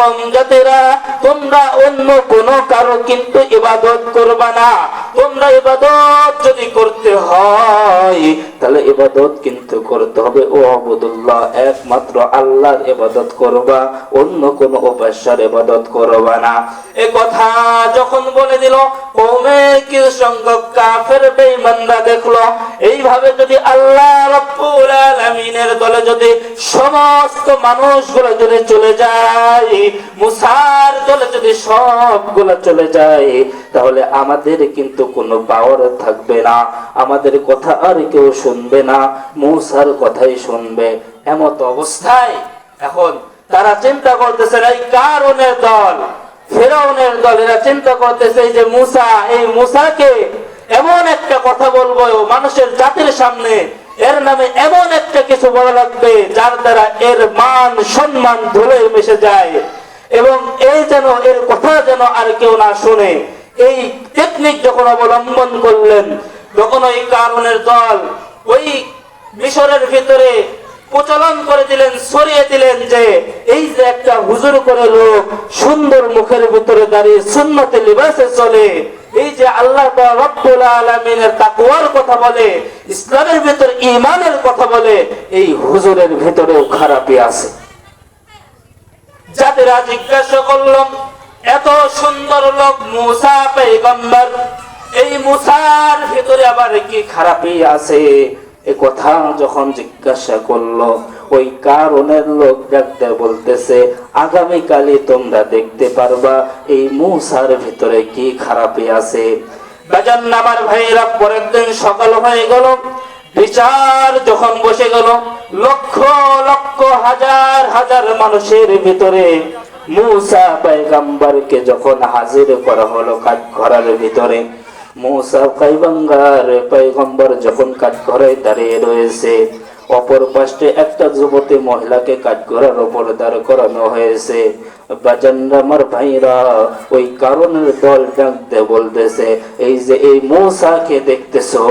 কম তোমরা অন্য কোন কারও কিন্তু ইবাদত করবা না। তোমরা ইবাদত যদি করতে হয় তাহলে ইবাদত কিন্তু করতে হবে। ও আবুদুল্লাহ, একমাত্র আল্লাহর ইবাদত করবা, অন্য কোন উপাস্যের ইবাদত করবা না। এ কথা যখন বলে দিল কিছু সংখ্যক কাফের দেখল, এইভাবে যদি আল্লাহ রাব্বুল আলামিনের দলে যদি সমস্ত মানুষগুলো যদি চলে যায়, মুসার দলে যদি সবগুলো চলে যায়, তাহলে আমাদের কিন্তু কোনো পাওয়ার থাকবে না। আমাদের কথা আর কেউ শুনবে না, মুসার কথাই শুনবে। এমত অবস্থায় এখন তারা চিন্তা করতেছেন এই কারণের দল, ফেরাউনের দল, এরা চিন্তা করতেছে যে মুসা, এই মুসাকে এমন একটা কথা বলব মানুষের জাতির সামনে এর নামে এমন একটা কিছু বলা লাগবে, যার দ্বারা এর মান, সম্মান ধুলে মিশে যায়। এবং এই যেন, এর কথা যেন আর কেউ না শুনে। এই টেকনিক যখন অবলম্বন করলেন, তখন ওই কারণের দল ওই মিশরের ভিতরে প্রচলন করে দিলেন সরিয়ে দিলেন যে এই যে একটা হুজুর করে লোক সুন্দর মুখের ভিতরে দাঁড়িয়ে সুন্নতে লিবাসে চলে, এই যে আল্লাহ রব্বুল আলমিনের তাকুয়ার কথা বলে, ইসলামের ভিতর ইমানের কথা বলে, এই হুজুরের ভিতরেও খারাপই আছে। যাদেরা জিজ্ঞাসা করলাম এত সুন্দর লোক মুসা পেগম্বর, এই মুসার ভিতরে আবার কি খারাপই আছে? এ কথা যখন জিজ্ঞাসা করল, ওই কারণের লোক ডাকতে বলতেছে, আগামীকালই তোমরা দেখতে পারবা এই মুসার ভিতরে কি খারাপই আছে। পরের দিন সকাল হয়ে গেল। বিচার যখন বসে গেল, লক্ষ লক্ষ, হাজার হাজার মানুষের ভিতরে মুসা পাইগাম্বারকে যখন হাজির করা হলো কাঠ ঘরার ভিতরে মুসা পাইগম্বর যখন দাঁড়িয়ে রয়েছে, অপর পাশে একটা যুবতী মহিলাকে দাঁড় করানো হয়েছে। ভাইরা ওই বলতেছে, এই যে এই দেখতেছো,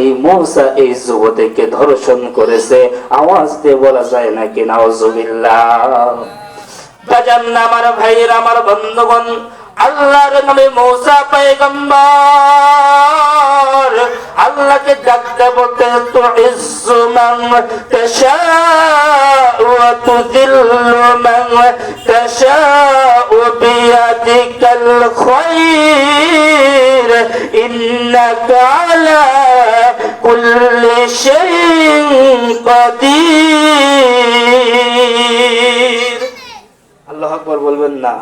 এই মৌসা এই যুবতীকে ধর্ষণ করেছে, আওয়াজ দিয়ে বলা যায় নাকি নাওজুবিল্লাহ বাজান আমার ভাইয়ের আমার বন্ধুগণ আল্লাহর নামে মৌসা পেগম্বর আল্লাহকে ডাকতে বলতে তো ইজ্জু মান তাশাউ ওয়া তুযিল্লু মান তাশাউ বিয়াদিকাল খায়র ইন্নাকা আলা কুল্লি শাইইন কাদির। আল্লাহ আকবর বলবেন না।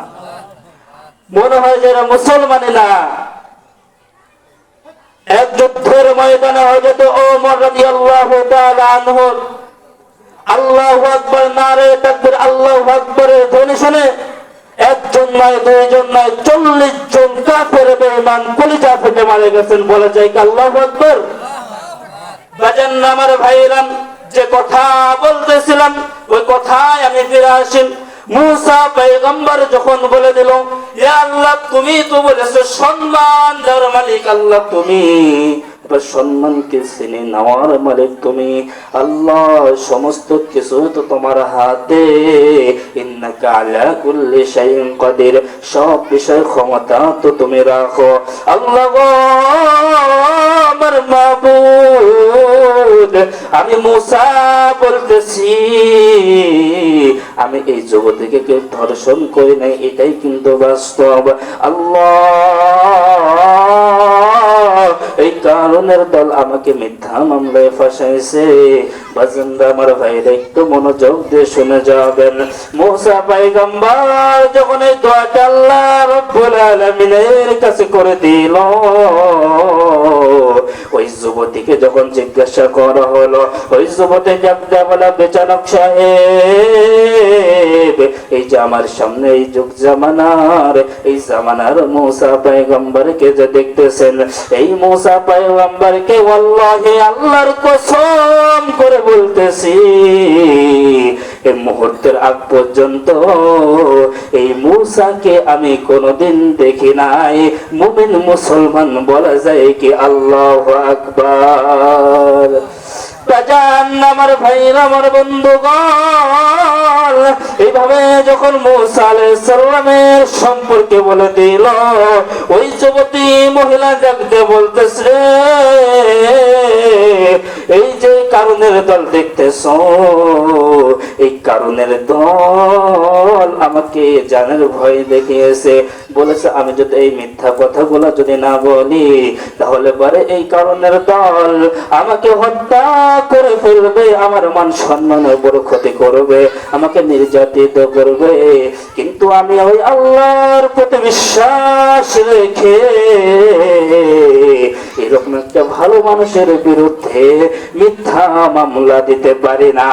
মনে হয় যারা মুসলমানে না এক যুদ্ধের ময়দানে হয়তো ও মরাদি আল্লাহ আনহর আল্লাহ আকবর নারে তাকবীর, আল্লাহ আকবরের ধ্বনি শুনে একজন নয়, দুইজন নয়, চল্লিশ জন কাফের বেঈমান কলিজা ফেটে মারা গেছেন বলা যায় আল্লাহ আকবর? বাজান আমার ভাইরাম যে কথা বলতেছিলাম, ওই কথায় আমি ফিরে আসি মুসা পয়গম্বর যখন বলে দিল আল্লাহ তুমি তো বলেছ সম্মান যার মালিক আল্লাহ তুমি। সম্মানকে নেওয়ার মালিক তুমি। আল্লাহ সমস্ত কিছু তো তোমার হাতে। সব বিষয় ক্ষমতা তো তুমি রাখো। আল্লাহ আমার আমি মুসা বলতেছি। আমি এই জগৎকে কেউ ধর্ষণ করি নাই, এটাই কিন্তু বাস্তব। আল্লাহ কারণের দল আমাকে মিথ্যা মামলায় ফাঁসাইছে। বাজেন্দা আমার ভাইরা একটু মনোযোগ দিয়ে শুনে যাবেন। মোসা পাইগাম্বার যখন এই দোয়াটা আল্লাহ রব্বুল আলমিনের কাছে করে দিল ওই যুবতীকে যখন জিজ্ঞাসা করা হলো, ওই যুবতী ডাকতে বলা বেচানক সাহেব, এই যে আমার সামনে এই যুগ জামানার, এই জামানার মৌসা পায়গম্বরকে যে দেখতেছেন, এই মৌসা পায়গম্বরকে আল্লাহে আল্লাহর কসম করে বলতেছি আগ পর্যন্ত। এই মূসাকে আমি কোনোদিন দেখি নাই। মুমিন মুসলমান বলা যায় কি আল্লাহ আকবার। সম্পর্কে বলে দিল, ওই যুবতী মহিলা ডাকতে বলতেছে, এই যে কারণের দল দেখতেছ? এই কারণের দল আমাকে জানের ভয় দেখিয়েছে। বলেছে, আমি যদি এই মিথ্যা কথাগুলো যদি না বলি, তাহলে পরে এই কারণের দল আমাকে হত্যা করে ফেলবে, আমার মান সম্মানের উপর ক্ষতি করবে, আমাকে নির্যাতিত করবে। কিন্তু আমি ওই আল্লাহর প্রতি বিশ্বাস রেখে এরকম একটা ভালো মানুষের বিরুদ্ধে মিথ্যা মামলা দিতে পারি না।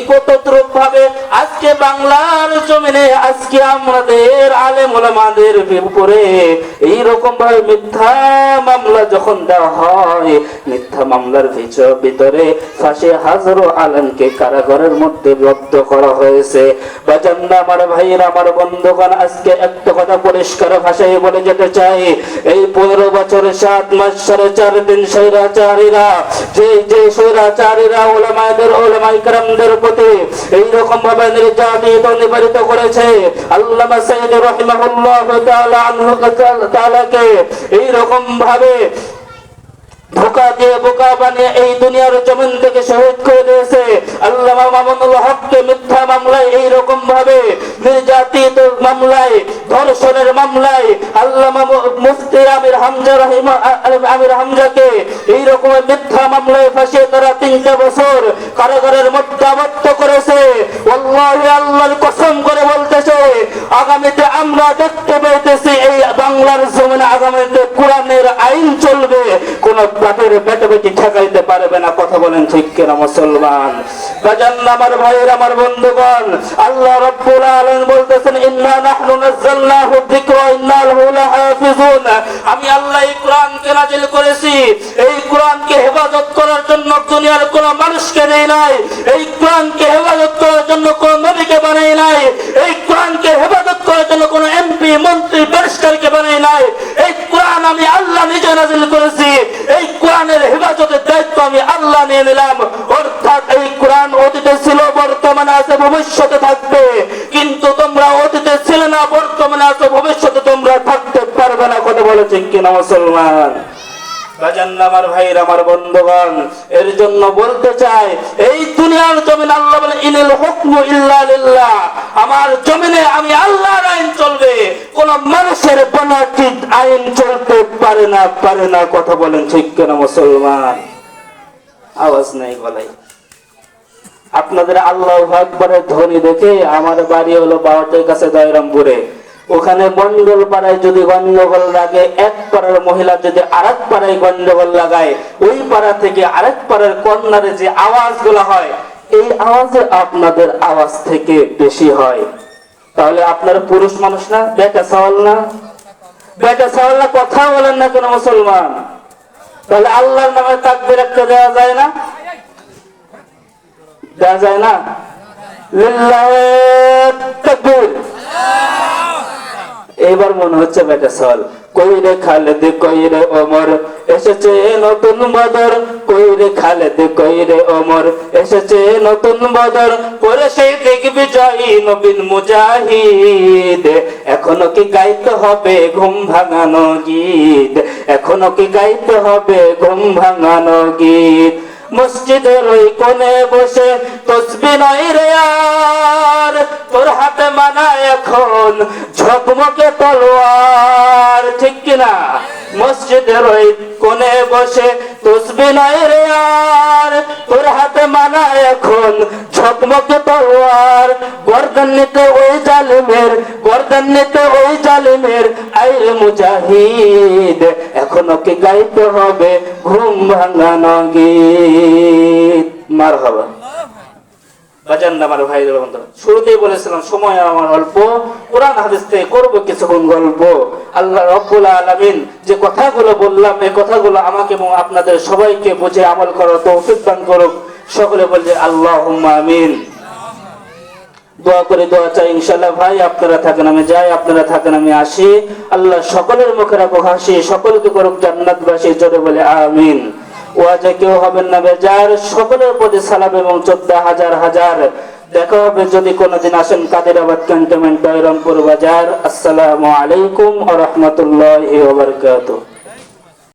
তদ্রুপ ভাবে আজকে বাংলার জমিনে, আজকে আমাদের আলেম ওলামাদের উপরে এইরকম ভাবে মিথ্যা মামলা যখন দেওয়া হয়, মিথ্যা মামলার ভিতর- ফাঁসে হাজারো আলেমকে কারাগারের মধ্যে রব্দ করা হয়েছে। বাজান্না আমার ভাইয়ের, আমার বন্ধুগণ, আজকে একটা কথা পরিষ্কার ভাষায় বলে যেতে চাই। এই পনেরো বছর, সাত মাস, সাড়ে চার দিন স্বৈরাচারীরা যে যে স্বৈরাচারীরা ওলামাদের, ওলামাই কারামদের প্রতি এইরকম ভাবে নির্যাতিত নিবারিত করেছে। আল্লামা সাইদ রহিমাহুল্লাহ তাআলা আনহু তাআলাকে এইরকম ভাবে ধোকা দিয়ে বোকা বানিয়ে এই দুনিয়ার জমিন থেকে শহীদ করে দিয়েছে। আল্লাহ মামুনুল হককে মিথ্যা মামলায় এই রকম ভাবে নির্যাতিত মামলায়, ধর্ষণের মামলায় আল্লাহ মুফতি আমির হামজা রহিম আমির হামজাকে এই রকম মিথ্যা মামলায় ফাঁসিয়ে তারা তিনটা বছর কারাগারের মধ্যে আবদ্ধ করেছে। আল্লাহ আল্লাহর কসম করে বলতেছে, আগামীতে আমরা দেখতে কোন বাপের বেটে বেটি ঠেকাইতে পারবে না, কথা বলেন ঠিক কিনা মুসলমান? আমার ভাইয়ের, আমার বন্ধুগণ, আল্লাহ রব্বুল আলামিন বলতেছেন, ইন্না নাহনু নাযালনাহু যিকরা ইন্না লাহু লাহাফিজুন। আমি আল্লাহ এই কোরআনকে নাজিল করেছি। এই কোরআনকে হেফাজত করার জন্য দুনিয়ার কোন মানুষকে নেই নাই। এই কোরআনকে হেফাজত করার জন্য কোন নবীকে বানাই নাই। এই কোরআনকে হেফাজত করার জন্য কোন এমপি, মন্ত্রী ব্যারিস্টারকে নিলাম। অর্থাৎ এই কোরআন অতীতে ছিল, বর্তমানে আছে, ভবিষ্যতে থাকবে। কিন্তু তোমরা অতীতে ছিলে না, বর্তমানে আছে, ভবিষ্যতে তোমরা থাকতে পারবে না, কথা বলেছেন কিনা মুসলমান? আমার জমিন আমি আল্লাহর আইন চলবে। কোন মানুষের বনাচিত আইন চলতে পারে না পারে না, কথা বলেন ঠিক কেন মুসলমান? আওয়াজ নেই গলাই আপনাদের আল্লাহ আকবরের ধ্বনি দেখে আমার বাড়ি হলো বারোটের কাছে দয়রামপুরে। ওখানে মন্ডল পাড়ায় যদি গন্ডগোল লাগে, এক পাড়ার মহিলা যদি আরেক পাড়ায় গন্ডগোল লাগায়, ওই পাড়া থেকে আরেক পাড়ার কন্যারে যে আওয়াজগুলো হয়, এই আওয়াজে আপনাদের আওয়াজ থেকে বেশি হয়। তাহলে আপনারা পুরুষ মানুষ না, বেটা সওয়াল না? বেটা সওয়াল না, কথা বলেন না কোনো মুসলমান। তাহলে আল্লাহর নামে তাকবির একটা দেওয়া যায় না? দেওয়া যায় না? এবার মনে হচ্ছে বেটা সল কইরে খালেদ, কইরে ওমর, এসেছে নতুন বদর। কইরে খালেদ, কইরে ওমর, এসেছে নতুন বদর। করে সেই দেখবি বিজয়ী নবীন মুজাহিদ। এখনও কি গাইতে হবে ঘুম ভাঙানো গীত? এখনও কি গাইতে হবে ঘুম ভাঙানো গীত? মসজিদের ওই কোণে বসে তসবি নয় রে আর। তোর হাতে মানা এখন ঝকমকে তলোয়ার। ঠিক কিনা মসজিদের ওই কোণে বসে তসবি নয় রে আর। তোর হাতে মানা এখন ঝকমকে তলোয়ার। গর্দন নিতে ওই জালিমের, গর্দন নিতে ওই মুজাহিদ, এখনও কি গাইতে হবে ঘুম ভাঙানো গীত মার হবা বাজান আমার ভাই শুরুতেই বলেছিলাম, সময় আমার অল্প, কোরআন হাদিস থেকে করব কিছুক্ষণ গল্প। আল্লাহ রব্বুল আলামিন যে কথাগুলো বললাম, এই কথাগুলো আমাকে এবং আপনাদের সবাইকে বুঝে আমল করো তৌফিক দান করুক। সকলে বলছে আল্লাহ আমিন। দোয়া করে দোয়া চাই ইনশাল্লাহ ভাই, আপনারা থাকেন আমি যাই, আপনারা থাকেন আমি আসি। আল্লাহ সকলের মুখে মুখের হাসি সকলকে করুক জান্নাতবাসী জোরে বলে আমিন। ওয়াজে কেউ হবেন না বেজার, সকলের প্রতি সালাম এবং চোদ্দ হাজার হাজার। দেখা হবে যদি কোনোদিন আসেন কাদিরাবাদ ক্যান্টনমেন্ট বৈরমপুর বাজার। আসসালামু আলাইকুম ওয়া রাহমাতুল্লাহি ওয়া